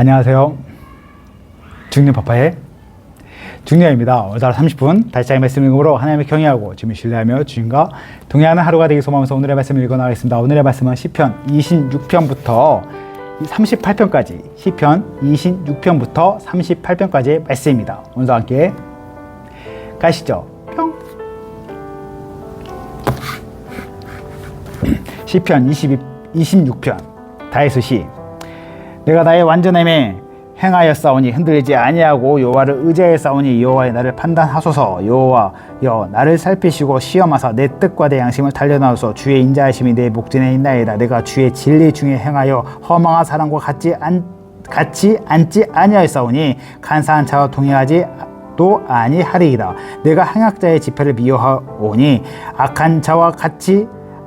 안녕하세요. 중년 파파의 중년입니다. 오늘 하루 30분 다시 장의 말씀 읽음으로 하나님을 경외하고 주님을 신뢰하며 주님과 동행하는 하루가 되기 소망하면서 오늘의 말씀을 읽어 나가겠습니다. 오늘의 말씀은 시편 26편부터 38편까지 시편 26편부터 38편까지의 말씀입니다. 오늘도 함께 가시죠. 뿅. 시편 22, 26편 다이스 시 내가 나의 완전함에 행하였사오니 흔들리지 아니하고 여호와를 의지하였사오니 여호와의 나를 판단하소서. 여호와 여 나를 살피시고 시험하사 내 뜻과 내 양심을 달려나오소 주의 인자하심이 내 목전에 있나이다. 내가 주의 진리 중에 행하여 허망한 사람과 같이 안 같이 앉지 아니하였사오니 간사한 자와 동행하지 또 아니하리이다. 내가 행악자의 지폐를 미워하오니 악한 자와 같이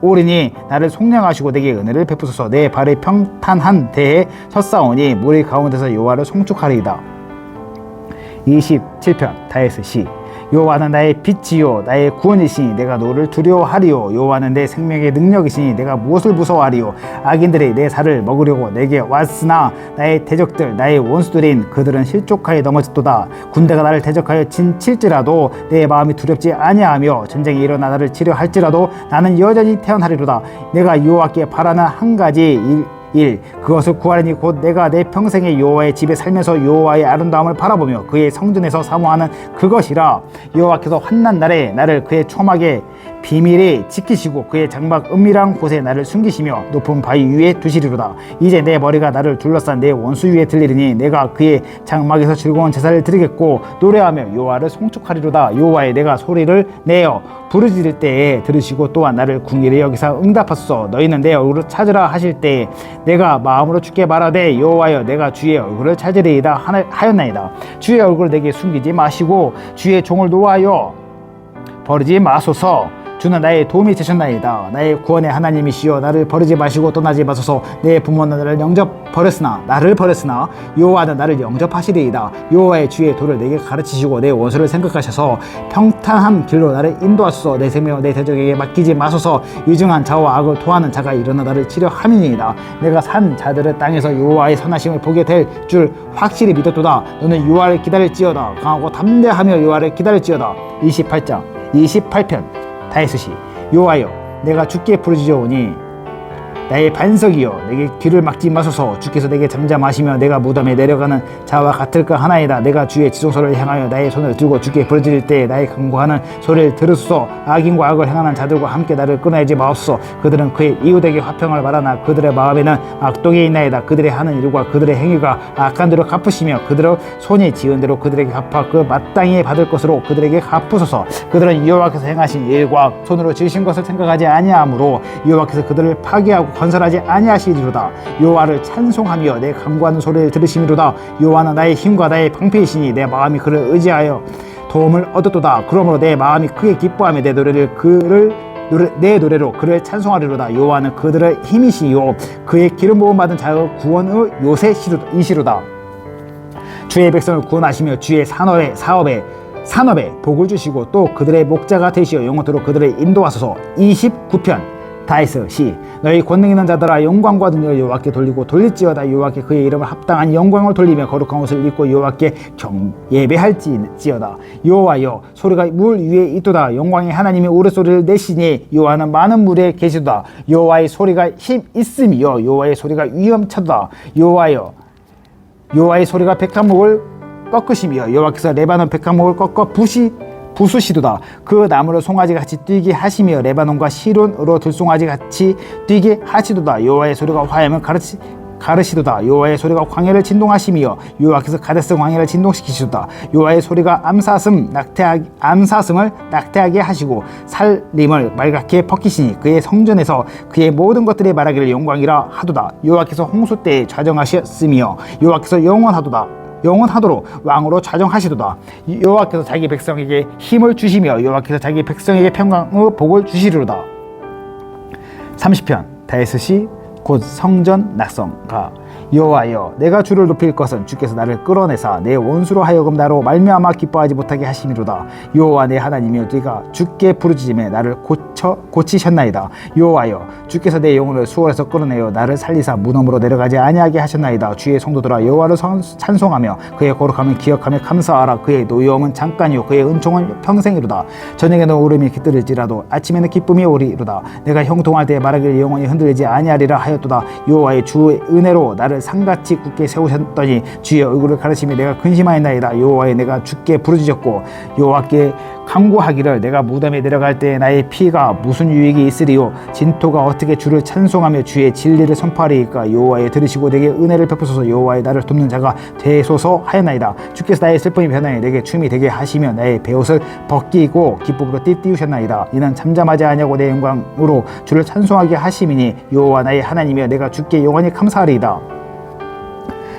오리니 나를 속량하시고 내게 은혜를 베푸소서. 내 발의 평탄한 대에 섰사오니 무리 가운데서 여호와를 송축하리이다. 27편 다이스 시 여호와는 나의 빛이요 나의 구원이시니 내가 너를 두려워하리요. 여호와는 내 생명의 능력이시니 내가 무엇을 무서워하리요? 악인들이 내 살을 먹으려고 내게 왔으나 나의 대적들 나의 원수들인 그들은 실족하여 넘어졌도다. 군대가 나를 대적하여 진칠지라도 내 마음이 두렵지 아니하며 전쟁이 일어나 나를 치료할지라도 나는 여전히 태어나리로다. 내가 여호와께 바라는 한 가지 일 1. 그것을 구하리니 곧 내가 내 평생에 여호와의 집에 살면서 여호와의 아름다움을 바라보며 그의 성전에서 사모하는 그것이라 여호와께서 환난 날에 나를 그의 초막에 비밀에 지키시고 그의 장막 은밀한 곳에 나를 숨기시며 높은 바위 위에 두시리로다. 이제 내 머리가 나를 둘러싼 내 원수 위에 들리리니 내가 그의 장막에서 즐거운 제사를 드리겠고 노래하며 여호와를 송축하리로다. 여호와의 내가 소리를 내어 부르짖을 때에 들으시고 또한 나를 궁일에 여기서 응답하소서. 너희는 내 얼굴을 찾으라 하실 때에 내가 마음으로 주께 말하되 여호와여 내가 주의 얼굴을 찾으리이다 하였나이다. 주의 얼굴을 내게 숨기지 마시고 주의 종을 노하여 버리지 마소서 주는 나의 도움이 되셨나이다. 나의 구원의 하나님이시여 나를 버리지 마시고 떠나지 마소서. 내 부모는 나를 영접 버렸으나 나를 버렸으나 여호와는 나를 영접하시리이다. 여호와의 주의 도를 내게 가르치시고 내 원수를 생각하셔서 평탄한 길로 나를 인도하소서. 내 생명을 내 대적에게 맡기지 마소서. 유증한 자와 악을 토하는 자가 일어나 나를 치료함이니이다. 내가 산 자들의 땅에서 여호와의 선하심을 보게 될 줄 확실히 믿었도다. 너는 여호와를 기다릴지어다. 강하고 담대하며 여호와를 기다릴지어다. 28장 28편 다이스시. 여호와여 내가 주께 부르짖어오니 나의 반석이여 내게 귀를 막지 마소서. 주께서 내게 잠잠하시며 내가 무덤에 내려가는 자와 같을까 하나이다. 내가 주의 지성소를 향하여 나의 손을 들고 주께 부르짖을 때 나의 강구하는 소리를 들으소서. 악인과 악을 행하는 자들과 함께 나를 끊어내지 마옵소서. 그들은 그의 이웃에게 화평을 바라나 그들의 마음에는 악독이 있나이다. 그들의 하는 일과 그들의 행위가 악한 대로 갚으시며 그들의 손이 지은 대로 그들에게 갚아 그 마땅히 받을 것으로 그들에게 갚으소서. 그들은 여호와께서 행하신 일과 손으로 지으신 것을 생각하지 아니하므로 여호와께서 그들을 파괴하고 건설하지 아니하시리로다. 여호와를 찬송하며 내 강구하는 소리를 들으심이로다. 여호와는 나의 힘과 나의 방패이시니 내 마음이 그를 의지하여 도움을 얻었도다. 그러므로 내 마음이 크게 기뻐하며 내 노래를 그를 내 노래로 그를 찬송하리로다. 여호와는 그들의 힘이시요 그의 기름 부음 받은 자의 구원의 요새이시로다. 주의 백성을 구원하시며 주의 산업에 사업에 산업에 복을 주시고 또 그들의 목자가 되시어 영원토록 그들을 인도하소서. 29편 다이스 시. 너희 권능 있는 자들아 영광과 능력을 여호와께 돌리고 돌릴지어다. 여호와께 그의 이름을 합당한 영광을 돌리며 거룩한 옷을 입고 여호와께 경 예배할지어다. 여호와여 소리가 물 위에 있도다. 영광의 하나님이 우레소리를 내시니 여호와는 많은 물에 계시도다. 여호와의 소리가 힘 있음이요. 여호와의 소리가 위엄차도다. 여호와여 여호와의 소리가 백합목을 꺾으시며 여호와께서 레바논 백합목을 꺾어 부시 부수시도다. 그 나무를 송아지 같이 뛰게 하시며 레바논과 시론으로 들송아지 같이 뛰게 하시도다. 여호와의 소리가 화염을 가르치 가르시도다. 여호와의 소리가 광야를 진동하시며 여호와께서 가데스 광야를 진동시키시도다. 여호와의 소리가 암사슴 낙태하 암사슴을 낙태하게 하시고 살림을 말갛게 벗기시니 그의 성전에서 그의 모든 것들이 말하기를 영광이라 하도다. 여호와께서 홍수 때에 좌정하셨으며 여호와께서 영원하도다 영원하도록 왕으로 좌정하시도다. 여호와께서 자기 백성에게 힘을 주시며 여호와께서 자기 백성에게 평강의 복을 주시리로다. 30편 다윗이 곧 성전 낙성가 여호와여 내가 주를 높일 것은 주께서 나를 끌어내사 내 원수로 하여금 나로 말미암아 기뻐하지 못하게 하심이로다. 여호와 내 하나님이여 네가 주께 부르짖음에 나를 고쳐 고치셨나이다. 여호와여 주께서 내 영혼을 수월에서 끌어내어 나를 살리사 무덤으로 내려가지 아니하게 하셨나이다. 주의 성도들아 여호와를 선- 찬송하며 그의 거룩함을 기억하며 감사하라. 그의 노여움은 잠깐이요 그의 은총은 평생이로다. 저녁에는 울음이 깃들일지라도 아침에는 기쁨이 오리로다. 내가 형통할 때 말하기를 영원히 흔들리지 아니하리라 하였도다. 여호와의 주의 은혜로 나를 상같이 굳게 세우셨더니 주의 얼굴을 가르치며 내가 근심하였나이다. 여호와의 내가 주께 부르짖었고 여호와께 강구하기를 내가 무덤에 내려갈 때 나의 피가 무슨 유익이 있으리요? 진토가 어떻게 주를 찬송하며 주의 진리를 선포하리이까? 여호와의 들으시고 내게 은혜를 베푸소서. 여호와의 나를 돕는 자가 되소서 하였나이다. 주께서 나의 슬픔이 변하여 내게 춤이 되게 하시며 나의 베옷을 벗기고 기쁨으로 띠띠우셨나이다. 이는 잠잠하지 아니하고 내 영광으로 주를 찬송하게 하심이니 여호와 나의 하나님이여 내가 주께 영원히 감사하리이다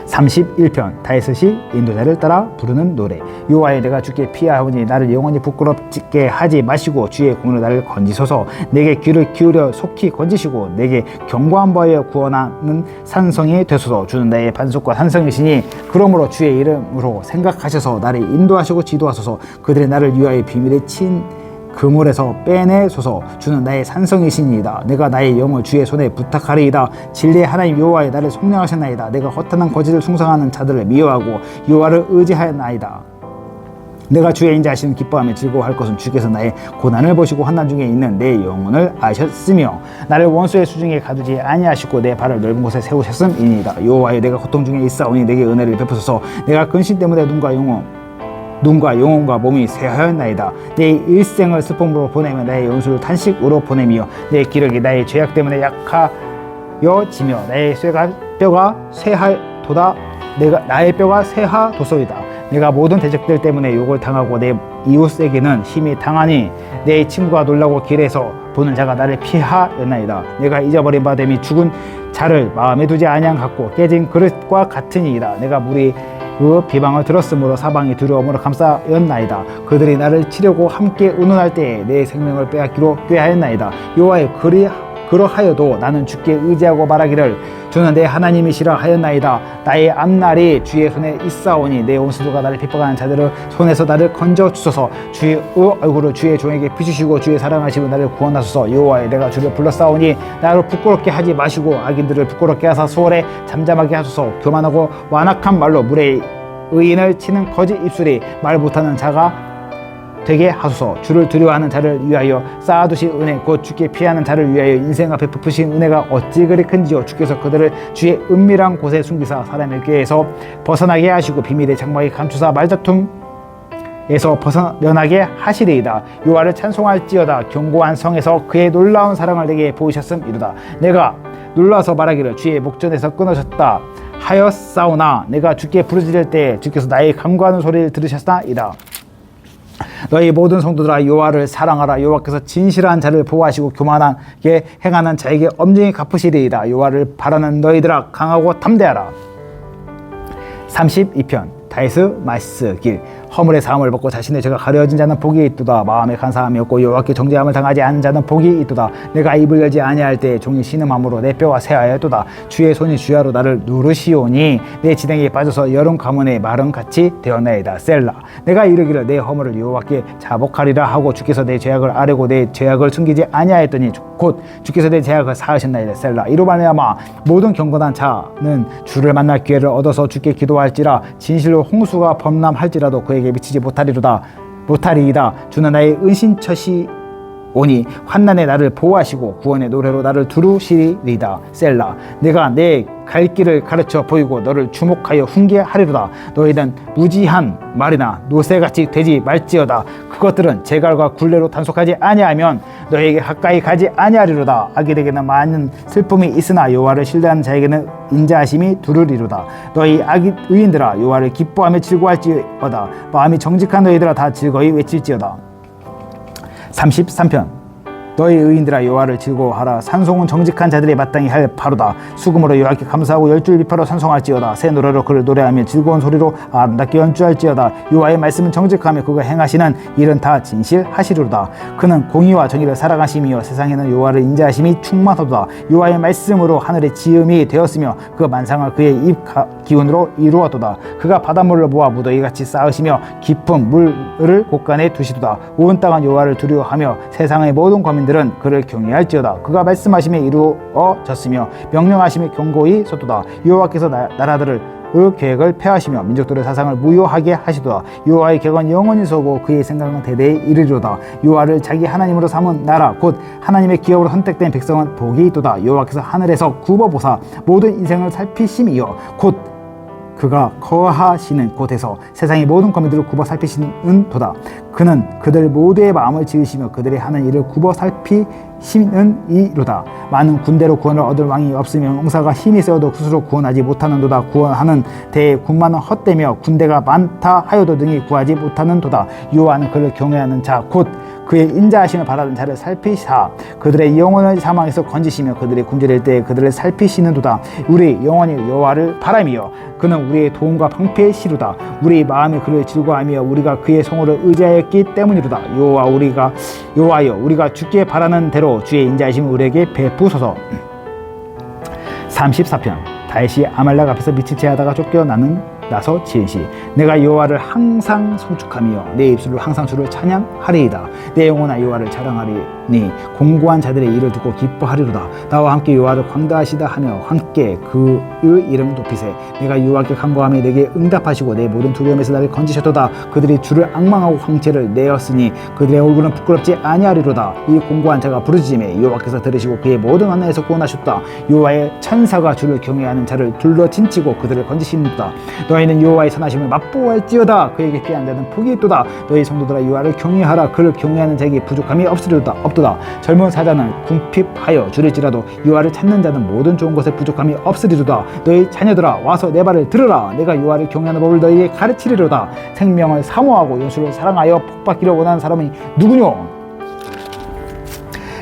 31편 다윗이 인도자를 따라 부르는 노래. 여호와여 내가 주께 피하오니 나를 영원히 부끄럽게 하지 마시고 주의 공으로 나를 건지소서. 내게 귀를 기울여 속히 건지시고 내게 견고한 바에 구원하는 산성이 되소서. 주는 나의 반석과 산성이시니 그러므로 주의 이름으로 생각하셔서 나를 인도하시고 지도하소서. 그들이 나를 위하여 비밀에 친 그물에서 빼내소서. 주는 나의 산성이시니이다. 내가 나의 영을 주의 손에 부탁하리이다. 진리의 하나님 여호와의 나를 속량하셨나이다. 내가 허탄한 거짓을 숭상하는 자들을 미워하고 여호와를 의지하였나이다. 내가 주의 인자하시는 기뻐하며 즐거워할 것은 주께서 나의 고난을 보시고 환난 중에 있는 내 영혼을 아셨으며 나를 원수의 수중에 가두지 아니하시고 내 발을 넓은 곳에 세우셨음이니이다. 여호와여 내가 고통 중에 있사오니 내게 은혜를 베푸소서. 내가 근심 때문에 눈과 영혼 눈과 영혼과 몸이 쇠하였나이다. 내 일생을 슬픔으로 보내며 나의 연수를 탄식으로 보내며 내 기력이 나의 죄악 때문에 약하여 지며 나의 쇠가 뼈가 쇠하도다. 내가 나의 뼈가 쇠하도소이다. 내가 모든 대적들 때문에 욕을 당하고 내 이웃에게는 힘이 당하니 내 친구가 놀라고 길에서 보는 자가 나를 피하였나이다. 내가 잊어버린 바 됨이 죽은 자를 마음에 두지 아니한 같고 깨진 그릇과 같으니이다. 내가 물이 그 비방을 들었으므로 사방이 두려움으로 감싸였나이다. 그들이 나를 치려고 함께 운운할 때에 내 생명을 빼앗기로 꾀하였나이다. 여호와의 그리 그러하여도 나는 주께 의지하고 말하기를 주는 내 하나님이시라 하였나이다. 나의 앞날이 주의 손에 있사오니 내 온수도가 나를 핍박하는 자들을 손에서 나를 건져 주소서. 주의 얼굴을 주의 종에게 비추시고 주의 사랑하시고 나를 구원하소서. 여호와의 내가 주를 불렀사오니 나를 부끄럽게 하지 마시고 악인들을 부끄럽게 하사 수월에 잠잠하게 하소서. 교만하고 완악한 말로 물에 의인을 치는 거짓 입술이 말 못하는 자가 되게 하소서 주를 두려워하는 자를 위하여 쌓아두신 은혜 곧 주께 피하는 자를 위하여 인생 앞에 베푸신 은혜가 어찌 그리 큰지요 주께서 그들을 주의 은밀한 곳에 숨기사 사람의 꾀에서 벗어나게 하시고 비밀의 장막에 감추사 말다툼 에서 벗어나게 하시리이다. 요하를 찬송할지어다. 견고한 성에서 그의 놀라운 사랑을 내게 보이셨음이로다. 내가 놀라서 말하기를 주의 목전에서 끊어졌다. 하였사오나 내가 주께 부르짖을 때 주께서 나의 간구하는 소리를 들으셨나이다. 너희 모든 성도들아 여호와를 사랑하라. 여호와께서 진실한 자를 보호하시고 교만하게 행하는 자에게 엄중히 갚으시리이다. 여호와를 바라는 너희들아 강하고 담대하라. 32편 다이스 마스 길 허물의 사함을 벗고 자신의 죄가 가려진 자는 복이 있도다. 마음에 간사함이 없고 여호와께 정죄함을 당하지 않은 자는 복이 있도다. 내가 입을 열지 아니할 때 종이 신음함으로 내 뼈가 쇠하였도다. 주의 손이 주야로 나를 누르시오니 내 진행에 빠져서 여름 가문의 마른 같이 되었나이다. 셀라 내가 이르기를 내 허물을 여호와께 자복하리라 하고 주께서 내 죄악을 아뢰고 내 죄악을 숨기지 아니하였더니 주- 곧 주께서 내 죄악을 사하셨나이다. 셀라 이로 말미암아 모든 경건한 자는 주를 만날 기회를 얻어서 주께 기도할지라 진실로 홍수가 범람할지라도 그 에게 미치지 못하리로다. 못하리이다. 주는 나의 은신처시 오니 환난에 나를 보호하시고 구원의 노래로 나를 두루시리이다. 셀라 내가 내 갈 길을 가르쳐 보이고 너를 주목하여 훈계하리로다. 너희는 무지한 말이나 노새같이 되지 말지어다. 그것들은 제갈과 굴레로 단속하지 아니하면 너희에게 가까이 가지 아니하리로다. 악인에게는 많은 슬픔이 있으나 여호와를 신뢰하는 자에게는 인자하심이 두르리로다. 너희 악인 의인들아 여호와를 기뻐하며 즐거할지어다. 마음이 정직한 너희들아 다 즐거이 외칠지어다 33편 너희 의인들아 여호와를 즐거워하라. 산송은 정직한 자들이 마땅히 할 바로다. 수금으로 여호와께 감사하고 열줄 비파로 찬송할지어다. 새 노래로 그를 노래하며 즐거운 소리로 아름답게 연주할지어다. 여호와의 말씀은 정직하며 그가 행하시는 일은 다 진실하시리로다. 그는 공의와 정의를 살아가심이요 세상에는 여호와를 인자하심이 충만하도다. 여호와의 말씀으로 하늘의 지음이 되었으며 그 만상을 그의 입 가- 기운으로 이루었도다. 그가 바닷물을 모아 무더기같이 쌓으시며 깊은 물을 곳간에 두시도다. 온 땅은 여호와를 두려워하며 세상의 모든 거민들 은 그를 경외할지어다. 그가 말씀하심에 이루어졌으며 명령하심에 경고히 섰도다. 여호와께서 나, 나라들을 그 계획을 폐하시며 민족들의 사상을 무효하게 하시도다. 여호와의 계획은 영원히 서고 그의 생각은 대대에 이르리로다. 여호와를 자기 하나님으로 삼은 나라 곧 하나님의 기업으로 선택된 백성은 복이 있도다. 여호와께서 하늘에서 굽어보사 모든 인생을 살피심이요. 곧 그가 거하시는 곳에서 세상의 모든 거민들을 굽어 살피시는 도다. 그는 그들 모두의 마음을 지으시며 그들의 하는 일을 굽어 살피시는 이로다. 많은 군대로 구원을 얻을 왕이 없으며 용사가 힘이 세어도 스스로 구원하지 못하는 도다. 구원하는 대의 군만은 헛되며 군대가 많다 하여도 능히 구하지 못하는 도다. 여호와는 그를 경외하는 자 곧 그의 인자하심을 바라는 자를 살피사 그들의 영혼을 사망에서 건지시며 그들의 굶주릴 때에 그들을 살피시는도다. 우리 영혼이 여호와를 바라며 그는 우리의 도움과 방패의 시루다. 우리 마음이 그를 즐거워하며 우리가 그의 성호를 의지하였기 때문이로다. 여호와 우리가 여호와여 우리가 주께 바라는 대로 주의 인자하심을 우리에게 베푸소서. 34편 다윗이 아말렉 앞에서 미칠 채하다가 쫓겨나는 나서 지은 시 내가 여호와를 항상 송축하며 내 입술로 항상 주를 찬양하리이다. 내 영혼아 여호와를 자랑하리니 공고한 자들의 일을 듣고 기뻐하리로다. 나와 함께 여호와를 광다하시다 하며 함께 그의 이름 높이세. 내가 여호와께 간구하며 내게 응답하시고 내 모든 두려움에서 나를 건지셨도다. 그들이 주를 악망하고 황체를 내었으니 그들의 얼굴은 부끄럽지 아니하리로다. 이 공고한 자가 부르짖음에 여호와께서 들으시고 그의 모든 환난에서 구원하셨다. 여호와의 천사가 주를 경외하는 자를 둘러 친치고 그들을 건지시는도다 너 희는 여호와의 선하심을 맛보할지어다. 그에게 피한 자는 복이 있도다. 너희 성도들아 여호와를 경외하라. 그를 경외하는 자에게 부족함이 없으리로다 없도다. 젊은 사자는 궁핍하여 줄일지라도 여호와를 찾는 자는 모든 좋은 것에 부족함이 없으리로다. 너희 자녀들아 와서 내 말을 들으라. 내가 여호와를 경외하는 법을 너희에게 가르치리로다. 생명을 사모하고 연수를 사랑하여 복받기를 원하는 사람이 누구뇨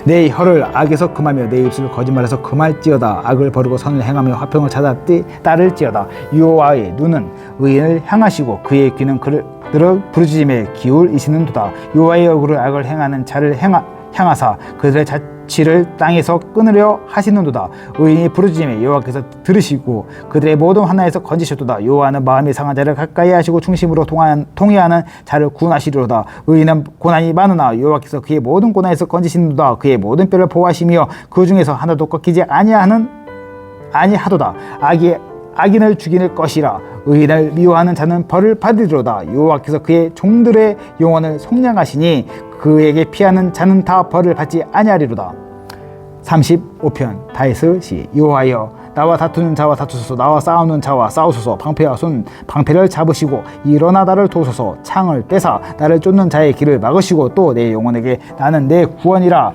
내 혀를 악에서 금하며 내 입술을 거짓말해서 금할지어다. 악을 버리고 선을 행하며 화평을 찾아 띠- 따를지어다. 여호와의 눈은 의인을 향하시고 그의 귀는 그를 들어 부르짖음에 기울이시는도다. 여호와의 얼굴을 악을 행하는 자를 행하, 향하사 그들의 자 취를 땅에서 끊으려 하시는도다. 의인이 부르짖음에 여호와께서 들으시고 그들의 모든 하나에서 건지셨도다. 여호와는 마음이 상한 자를 가까이 하시고 중심으로 통하는, 통해하는 자를 구원하시리로다. 의인은 고난이 많으나 여호와께서 그의 모든 고난에서 건지시는도다. 그의 모든 뼈를 보호하시며 그 중에서 하나도 꺾이지 아니하는 아니하도다. 악이 악인을 죽이는 것이라 의인을 미워하는 자는 벌을 받으리로다. 여호와께서 그의 종들의 영혼을 속량하시니 그에게 피하는 자는 다 벌을 받지 아니하리로다. 35편 다윗의 시 여호와여 나와 다투는 자와 다투소서 나와 싸우는 자와 싸우소서 방패와 손 방패를 잡으시고 일어나 나를 도우소서 창을 빼사 나를 쫓는 자의 길을 막으시고 또 내 영혼에게 나는 내 구원이라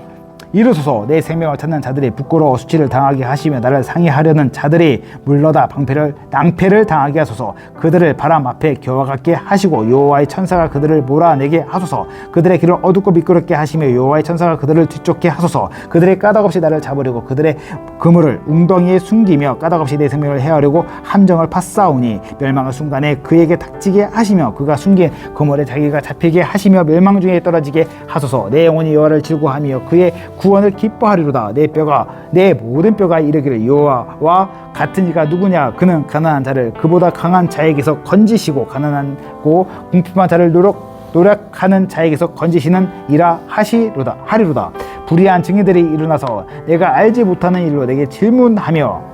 이르소서 내 생명을 찾는 자들이 부끄러워 수치를 당하게 하시며 나를 상해하려는 자들이 물러다 방패를 낭패를 당하게 하소서. 그들을 바람 앞에 겨와 같게 하시고 여호와의 천사가 그들을 몰아내게 하소서. 그들의 길을 어둡고 미끄럽게 하시며 여호와의 천사가 그들을 뒤쫓게 하소서. 그들의 까닭없이 나를 잡으려고 그들의 그물을 웅덩이에 숨기며 까닭없이 내 생명을 해하려고 함정을 파싸우니 멸망의 순간에 그에게 닥치게 하시며 그가 숨긴 그물에 자기가 잡히게 하시며 멸망 중에 떨어지게 하소서. 내 영혼이 여호와를 즐거하며 그의 구원을 기뻐하리로다. 내 뼈가 내 모든 뼈가 이르기를 여호와와 같은 이가 누구냐? 그는 가난한 자를 그보다 강한 자에게서 건지시고 가난하고 궁핍한 자를 노력 노력하는 자에게서 건지시는 이라 하시로다 하리로다. 불의한 증인들이 일어나서 내가 알지 못하는 일로 내게 질문하며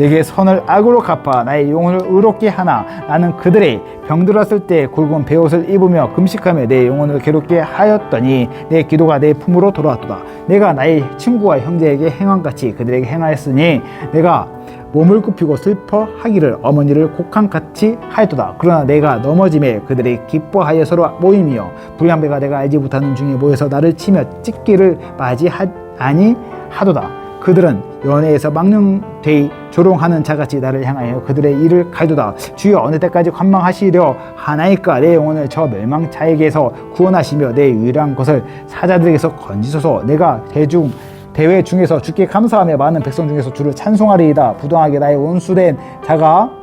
내게 선을 악으로 갚아 나의 영혼을 의롭게 하나. 나는 그들의 병들었을 때 굵은 베옷을 입으며 금식하며 내 영혼을 괴롭게 하였더니 내 기도가 내 품으로 돌아왔도다. 내가 나의 친구와 형제에게 행함같이 그들에게 행하였으니 내가 몸을 굽히고 슬퍼하기를 어머니를 곡한같이 하였도다. 그러나 내가 넘어짐에 그들이 기뻐하여 서로 모이며 불량배가 내가 알지 못하는 중에 모여서 나를 치며 찢기를 맞이하니 하도다 그들은 연애에서 망령되이 조롱하는 자같이 나를 향하여 그들의 일을 갈도다. 주여 어느 때까지 관망하시려 하나이까 내 영혼을 저 멸망자에게서 구원하시며 내 유일한 것을 사자들에게서 건지소서. 내가 대중 대회 중에서 주께 감사하며 많은 백성 중에서 주를 찬송하리이다. 부동하게 나의 원수된 자가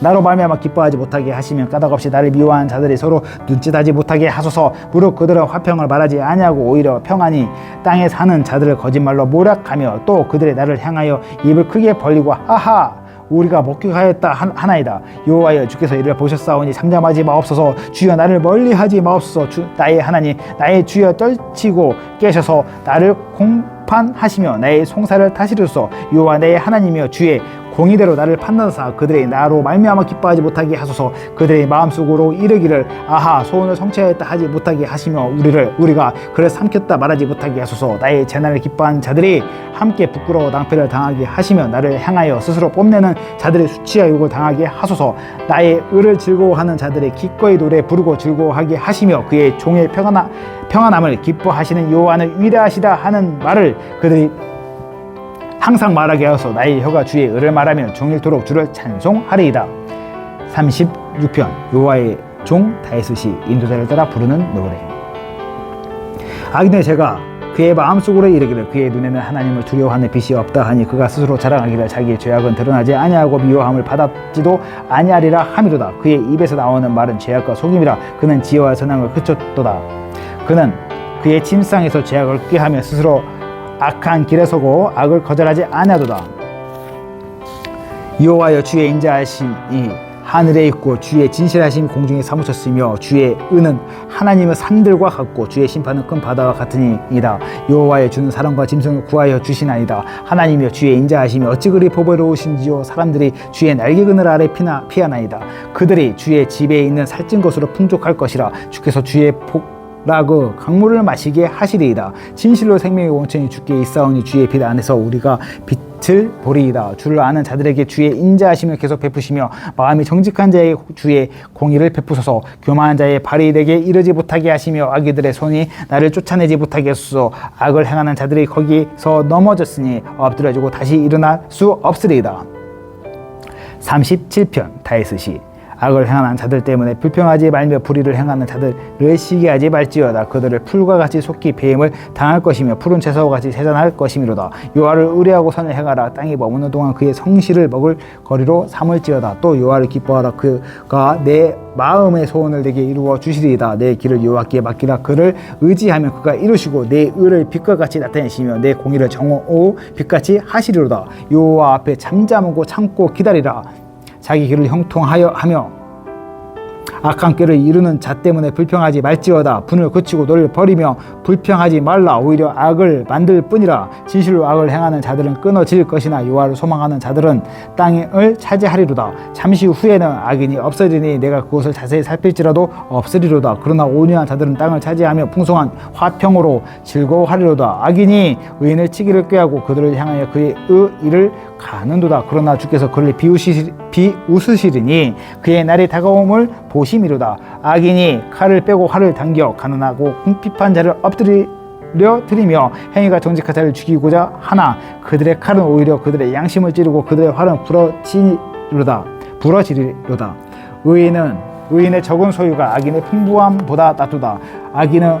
나로 말미암아 기뻐하지 못하게 하시면 까닭없이 나를 미워하는 자들이 서로 눈짓하지 못하게 하소서. 무릇 그들은 화평을 말하지 아니하고 오히려 평안히 땅에 사는 자들을 거짓말로 모략하며 또 그들의 나를 향하여 입을 크게 벌리고 하하 우리가 목격하였다 한- 하나이다. 여호와여 주께서 이를 보셨사오니 잠잠하지 마옵소서. 주여 나를 멀리하지 마옵소서. 주, 나의 하나님 나의 주여 떨치고 깨셔서 나를 공판하시며 나의 송사를 타시르소서 여호와 내 하나님이여 주의 공의대로 나를 판단하사 그들의 나로 말미암아 기뻐하지 못하게 하소서. 그들의 마음속으로 이르기를 아하 소원을 성취하였다 하지 못하게 하시며 우리를 우리가 그를 삼켰다 말하지 못하게 하소서. 나의 재난을 기뻐하는 자들이 함께 부끄러워 낭패를 당하게 하시며 나를 향하여 스스로 뽐내는 자들의 수치와 욕을 당하게 하소서. 나의 의를 즐거워하는 자들의 기꺼이 노래 부르고 즐거워하게 하시며 그의 종의 평안함, 평안함을 기뻐하시는 여호와는 위대하시다 하는 말을 그들이 항상 말하게 하소서. 나의 혀가 주의 의를 말하며 종일토록 주를 찬송하리이다. 36편. 여호와의 종 다윗이 인도자를 따라 부르는 노래. 악인의 제가 그의 마음속으로 이르기를 그의 눈에는 하나님을 두려워하는 빛이 없다 하니 그가 스스로 자랑하기를 자기의 죄악은 드러나지 아니하고 미워함을 받았지도 아니하리라 함이로다. 그의 입에서 나오는 말은 죄악과 속임이라 그는 지혜와 선함을 그쳤도다. 그는 그의 침상에서 죄악을 꾀하며 스스로 악한 길에 서고 악을 거절하지 아니하도다. 여호와여 주의 인자하심이 하늘에 있고 주의 진실하심이 공중에 사무쳤으며 주의 은은 하나님의 산들과 같고 주의 심판은 큰 바다와 같으니이다. 여호와의 주는 사람과 짐승을 구하여 주시나이다. 하나님이여 주의 인자하심이 어찌 그리 보배로우신지요? 사람들이 주의 날개 그늘 아래 피나 피하나이다. 그들이 주의 집에 있는 살찐 것으로 풍족할 것이라 주께서 주의 복 라그 강물을 마시게 하시리이다. 진실로 생명의 원천이 주께 있사오니 주의 빛 안에서 우리가 빛을 보리이다. 주를 아는 자들에게 주의 인자하심을 계속 베푸시며 마음이 정직한 자의 주의 공의를 베푸소서. 교만한 자의 발이 내게 이르지 못하게 하시며 악이들의 손이 나를 쫓아내지 못하게 하소서. 악을 행하는 자들이 거기서 넘어졌으니 엎드려지고 다시 일어날 수 없으리이다. 37편 다이스시 악을 행하는 자들 때문에 불평하지 말며 불의를 행하는 자들을 시기하지 말지어다. 그들을 풀과 같이 속히 배임을 당할 것이며 푸른 채소와 같이 세잔할 것이미로다. 요하를 의뢰하고 선을 행하라. 땅이 머무는 동안 그의 성실을 먹을 거리로 삼을지어다. 또 요하를 기뻐하라. 그가 내 마음의 소원을 내게 이루어 주시리이다. 내 길을 여호와께 맡기라. 그를 의지하면 그가 이루시고 내 의를 빛과 같이 나타내시며 내 공의를 정오 빛같이 하시리로다. 여호와 앞에 잠잠하고 참고 기다리라 자기 길을 형통하여 하며 악한 꾀를 이루는 자 때문에 불평하지 말지어다. 분을 그치고 너를 버리며 불평하지 말라. 오히려 악을 만들 뿐이라 진실로 악을 행하는 자들은 끊어질 것이나 요하를 소망하는 자들은 땅을 차지하리로다. 잠시 후에는 악인이 없어지니 내가 그것을 자세히 살필지라도 없으리로다. 그러나 온유한 자들은 땅을 차지하며 풍성한 화평으로 즐거워하리로다. 악인이 의인을 치기를 꾀하고 그들을 향하여 그의 의 일을 가는도다. 그러나 주께서 그를 비우시, 비웃으시리니 그의 날이 다가옴을 보심이로다. 악인이 칼을 빼고 활을 당겨 가난하고 궁핍한 자를 엎드려 드리며 행위가 정직한 자를 죽이고자 하나 그들의 칼은 오히려 그들의 양심을 찌르고 그들의 활은 부러지리로다. 부러지리로다. 의인은 의인의 적은 소유가 악인의 풍부함보다 낫도다. 악인의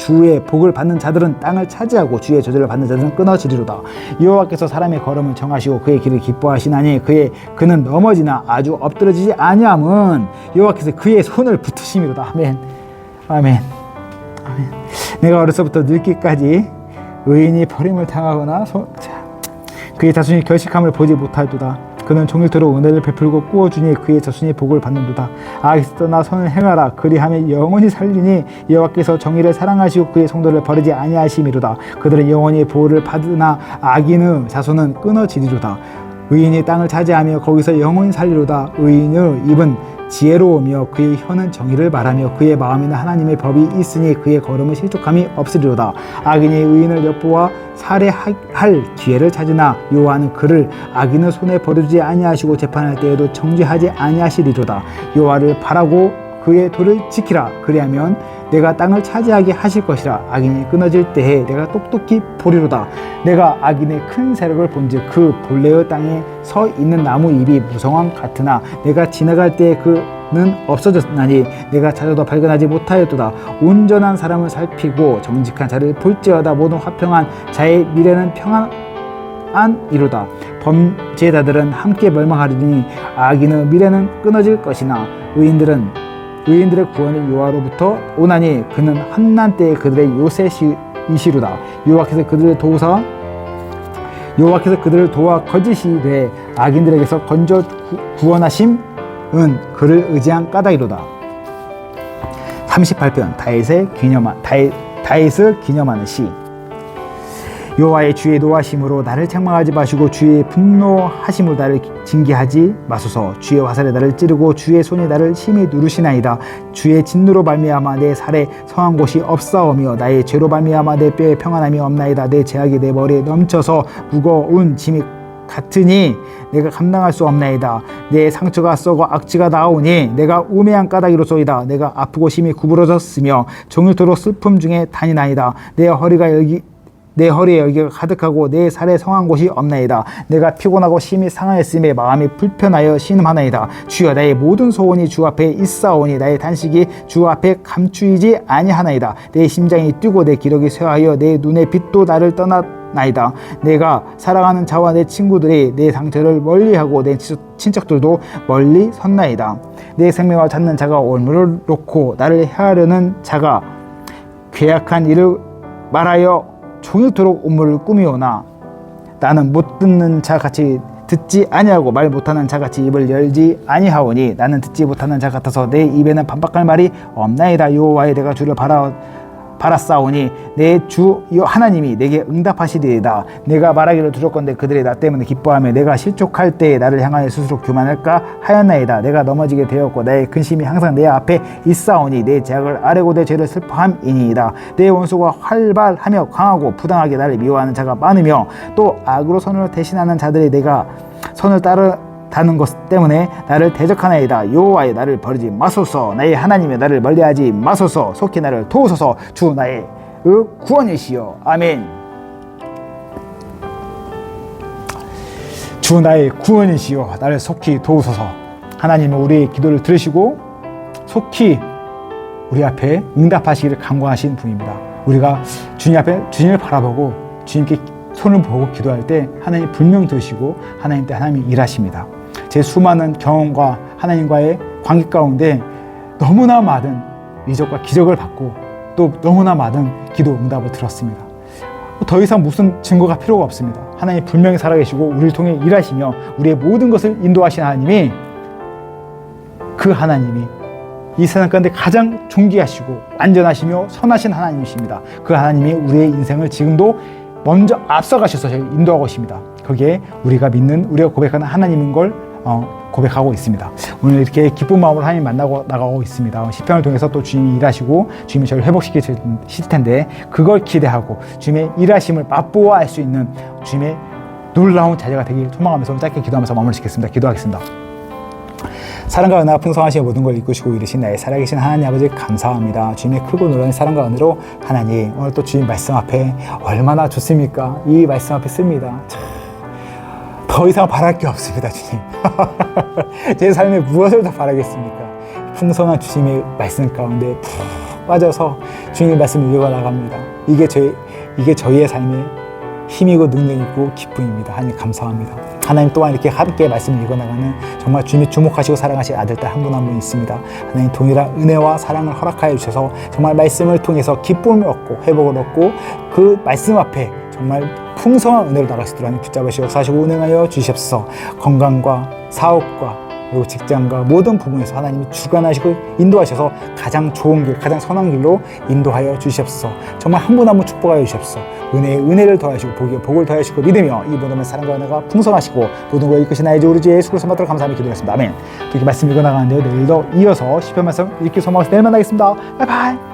주의 복을 받는 자들은 땅을 차지하고 주의 저주를 받는 자들은 끊어지리로다. 여호와께서 사람의 걸음을 정하시고 그의 길을 기뻐하시나니 그의 그는 넘어지나 아주 엎드러지지 아니함은 여호와께서 그의 손을 붙으심이로다. 아멘. 아멘. 아멘. 내가 어려서부터 늙기까지 의인이 버림을 당하거나 소, 자, 그의 자손이 결식함을 보지 못할도다. 그는 종일토록 은혜를 베풀고 꾸어주니 그의 자손이 복을 받는도다. 악에서 떠나 선을 행하라. 그리하면 영원히 살리니 여호와께서 정의를 사랑하시고 그의 성도를 버리지 아니하심이로다. 그들은 영원히 보호를 받으나 악인의 자손은 끊어지리로다. 의인이 땅을 차지하며 거기서 영원히 살리로다. 의인의 입은 지혜로우며 그의 혀는 정의를 말하며 그의 마음에는 하나님의 법이 있으니 그의 걸음은 실족함이 없으리로다. 악인이 의인을 엿보아 살해할 기회를 찾으나 여호와는 그를 악인을 손에 버려두지 아니하시고 재판할 때에도 정죄하지 아니하시리로다. 여호와를 바라고 그의 도를 지키라. 그리하면 내가 땅을 차지하게 하실 것이라. 악인이 끊어질 때에 내가 똑똑히 보리로다. 내가 악인의 큰 세력을 본즉 그 본래의 땅에 서 있는 나무 잎이 무성함 같으나 내가 지나갈 때에 그는 없어졌나니 내가 찾아도 발견하지 못하였도다. 온전한 사람을 살피고 정직한 자를 볼지어다. 모든 화평한 자의 미래는 평안 안 이루다. 범죄자들은 함께 멸망하리니 악인의 미래는 끊어질 것이나 의인들은 의인들의 구원이 여호와로부터 오나니 그는 한난 때에 그들의 요새이시루다. 여호와께서 그들을 도우사 여호와께서 그들을 도와 거짓이 돼 악인들에게서 건져 구- 구원하심은 그를 의지한 까닭이로다. 38편 다윗의 기념한 다윗, 다윗을 기념하는 시 여호와의 주의 노하심으로 나를 책망하지 마시고 주의 분노하심으로 나를 징계하지 마소서 주의 화살에 나를 찌르고 주의 손이 나를 심히 누르시나이다 주의 진노로 말미암아 내 살에 성한 곳이 없사오며 나의 죄로 말미암아 내 뼈에 평안함이 없나이다 내 제약이 내 머리에 넘쳐서 무거운 짐이 같으니 내가 감당할 수 없나이다. 내 상처가 썩어 악취가 나오니 내가 우매한 까닭이로소이다. 내가 아프고 심히 구부러졌으며 종일토록 슬픔 중에 다니나이다. 내 허리가 여기 내 허리에 열기가 가득하고 내 살에 성한 곳이 없나이다. 내가 피곤하고 심히 상하였음에 마음이 불편하여 신음하나이다. 주여 나의 모든 소원이 주 앞에 있사오니 나의 단식이 주 앞에 감추이지 아니하나이다. 내 심장이 뛰고 내 기력이 쇠하여 내 눈의 빛도 나를 떠났나이다. 내가 사랑하는 자와 내 친구들이 내 상처를 멀리하고 내 친척들도 멀리 섰나이다. 내 생명을 찾는 자가 올무를 놓고 나를 해하려는 자가 괴악한 일을 말하여 종일토록 우물을 꾸미오나 나는 못 듣는 자 같이 듣지 아니하고 말 못하는 자 같이 입을 열지 아니하오니 나는 듣지 못하는 자 같아서 내 입에는 반박할 말이 없나이다. 여호와의 내가 주를 바라 바라싸우니 내 주 하나님이 내게 응답하시리이다. 내가 말하기를 두렵건대 그들이 나 때문에 기뻐하며 내가 실족할 때에 나를 향하여 스스로 교만할까 하였나이다. 내가 넘어지게 되었고 나의 근심이 항상 내 앞에 있사오니 내 제약을 아뢰고 내 죄를 슬퍼함이니이다. 내 원수가 활발하며 강하고 부당하게 나를 미워하는 자가 많으며 또 악으로 선을 대신하는 자들이 내가 선을 따르 다는 것 때문에 나를 대적하나이다. 여호와의 나를 버리지 마소서. 나의 하나님의 나를 멀리하지 마소서. 속히 나를 도우소서. 주 나의 의 구원이시여. 아멘. 주 나의 구원이시여. 나를 속히 도우소서. 하나님은 우리의 기도를 들으시고 속히 우리 앞에 응답하시기를 간구하신 분입니다. 우리가 주님 앞에 주님을 바라보고 주님께 손을 보고 기도할 때 하나님 분명 들으시고 하나님 때 하나님이 일하십니다. 제 수많은 경험과 하나님과의 관계 가운데 너무나 많은 이적과 기적을 받고 또 너무나 많은 기도 응답을 들었습니다. 더 이상 무슨 증거가 필요가 없습니다. 하나님 분명히 살아계시고 우리를 통해 일하시며 우리의 모든 것을 인도하신 하나님이 그 하나님이 이 세상 가운데 가장 존귀하시고 안전하시며 선하신 하나님이십니다. 그 하나님이 우리의 인생을 지금도 먼저 앞서가셔서 인도하고 있습니다. 그게 우리가 믿는 우리가 고백하는 하나님인 걸 어, 고백하고 있습니다. 오늘 이렇게 기쁜 마음으로 하나님 만나고 나가고 있습니다. 시편을 통해서 또 주님이 일하시고 주님이 저를 회복시키실 텐데 그걸 기대하고 주님의 일하심을 맛보아 알 수 있는 주님의 놀라운 자녀가 되길 소망하면서 짧게 기도하면서 마무리 짓겠습니다. 기도하겠습니다. 사랑과 은혜가 풍성하신 모든 걸 이끄시고 이르신 나의 살아계신 하나님 아버지 감사합니다. 주님의 크고 놀라운 사랑과 은혜로 하나님 오늘 또 주님 말씀 앞에 얼마나 좋습니까? 이 말씀 앞에 씁니다. 참, 더 이상 바랄 게 없습니다, 주님. 제 삶에 무엇을 더 바라겠습니까? 풍성한 주님의 말씀 가운데 푹 빠져서 주님의 말씀을 읽어 나갑니다. 이게 저희 이게 저희의 삶의 힘이고 능력이고 기쁨입니다. 하나님 감사합니다. 하나님 또한 이렇게 함께 말씀을 읽어나가는 정말 주님이 주목하시고 사랑하실 아들 딸 한 분 한 분 있습니다. 하나님 동일한 은혜와 사랑을 허락하여 주셔서 정말 말씀을 통해서 기쁨을 얻고 회복을 얻고 그 말씀 앞에 정말 풍성한 은혜로 나갈 수 있도록 붙잡으시고 사시고 운행하여 주시옵소서 건강과 사업과 그리고 직장과 모든 부분에서 하나님이 주관하시고 인도하셔서 가장 좋은 길, 가장 선한 길로 인도하여 주시옵소서. 정말 한 분 한 분 축복하여 주시옵소서. 은혜에 은혜를 더하시고 복에 복을 더하시고 믿으며 이 모든 사랑과 은혜가 풍성하시고 모든 걸 이끄신 나의 주 우리 주 예수 그리스도 감사하며 기도했습니다. 아멘. 이렇게 말씀 읽어 나가는데요. 내일도 이어서 시편 말씀 읽기 소망해서 내일 만나겠습니다. 바이바이.